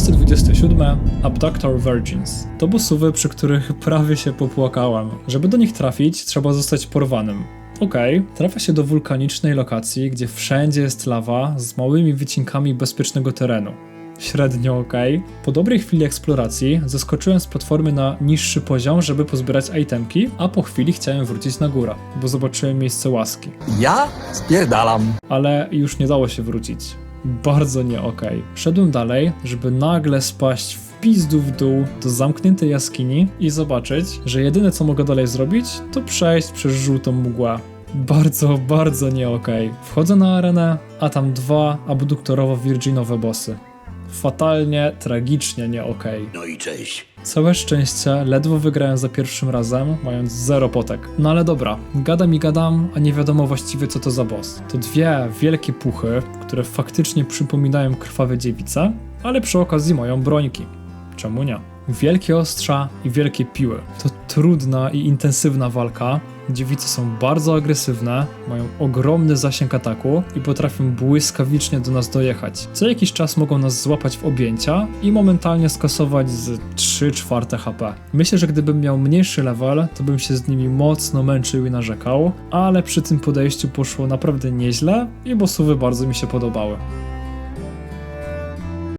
Miejsce 27. Abductor Virgins. To busuwy, przy których prawie się popłakałem. Żeby do nich trafić, trzeba zostać porwanym. Okej, trafia się do wulkanicznej lokacji, gdzie wszędzie jest lawa z małymi wycinkami bezpiecznego terenu. Średnio ok. Po dobrej chwili eksploracji zeskoczyłem z platformy na niższy poziom, żeby pozbierać itemki, a po chwili chciałem wrócić na górę, bo zobaczyłem miejsce łaski. Ja spierdalam. Ale już nie dało się wrócić. Bardzo nie okej. Szedłem dalej, żeby nagle spaść w pizdu w dół do zamkniętej jaskini i zobaczyć, że jedyne co mogę dalej zrobić, to przejść przez żółtą mgłę. Bardzo, bardzo nie okej. Wchodzę na arenę, a tam dwa abduktorowo-virginowe bossy. Fatalnie, tragicznie nie okej. No i cześć. Całe szczęście, ledwo wygrałem za pierwszym razem, mając zero potek. No ale dobra, gadam i gadam, a nie wiadomo właściwie co to za boss. To dwie wielkie puchy, które faktycznie przypominają krwawe dziewice, ale przy okazji mają brońki. Czemu nie? Wielkie ostrza i wielkie piły. To trudna i intensywna walka. Dziewice są bardzo agresywne, mają ogromny zasięg ataku i potrafią błyskawicznie do nas dojechać. Co jakiś czas mogą nas złapać w objęcia i momentalnie skasować z 3 czwarte HP. Myślę, że gdybym miał mniejszy level, to bym się z nimi mocno męczył i narzekał, ale przy tym podejściu poszło naprawdę nieźle i bossowy bardzo mi się podobały.